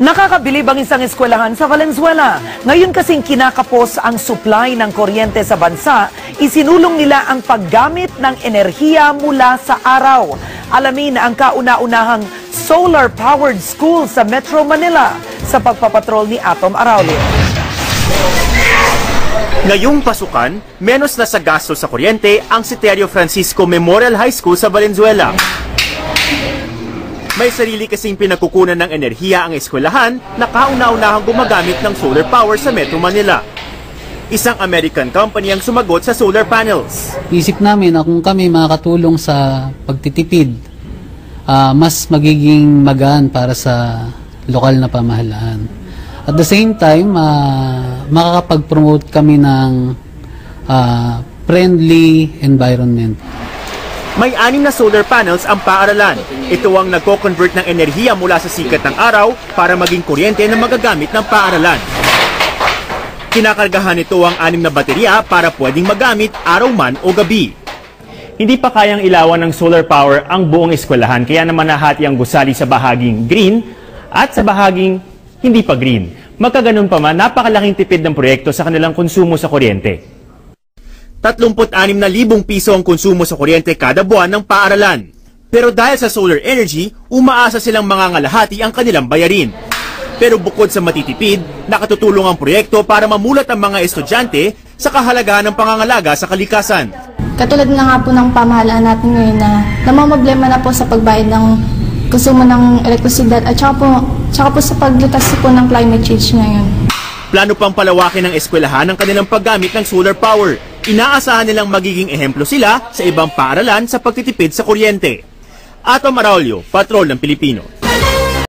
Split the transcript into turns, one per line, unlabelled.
Nakakabilib ang isang eskwelahan sa Valenzuela. Ngayon kasing kinakapos ang supply ng kuryente sa bansa, isinulong nila ang paggamit ng enerhiya mula sa araw. Alamin ang kauna-unahang solar-powered school sa Metro Manila sa pagpapatrol ni Atom Araulio.
Ngayong pasukan, menos na sa gasto sa kuryente ang Siterio Francisco Memorial High School sa Valenzuela. May sarili kasing pinagkukunan ng enerhiya ang eskwelahan na kauna-unahang gumagamit ng solar power sa Metro Manila. Isang American company ang sumagot sa solar panels.
Isip namin na kung kami makakatulong sa pagtitipid, ah, mas magiging magaan para sa lokal na pamahalaan. At the same time, ah, makakapag-promote kami ng ah, friendly environment.
May anim na solar panels ang paaralan. Ito ang nagko-convert ng enerhiya mula sa sikat ng araw para maging kuryente na magagamit ng paaralan. Kinakargahan nito ang anim na baterya para pwedeng magamit araw man o gabi. Hindi pa kayang ilawan ng solar power ang buong eskwelahan kaya naman nahati ang gusali sa bahaging green at sa bahaging hindi pa green. Magkaganon pa man, napakalaking tipid ng proyekto sa kanilang konsumo sa kuryente. 36,000 piso ang konsumo sa kuryente kada buwan ng paaralan. Pero dahil sa solar energy, umaasa silang mangangalahati ang kanilang bayarin. Pero bukod sa matitipid, nakatutulong ang proyekto para mamulat ang mga estudyante sa kahalagahan ng pangangalaga sa kalikasan.
Katulad na nga po ng pamahalaan natin ngayon na namamblema na po sa pagbayad ng konsumo ng elektrisidad at saka po, saka po sa paglutas po ng climate change ngayon.
Plano pang palawakin ng eskwelahan ang kanilang paggamit ng solar power. Inaasahan nilang magiging ehemplo sila sa ibang paaralan sa pagtitipid sa kuryente. Atom Araulio, Patrol ng Pilipino.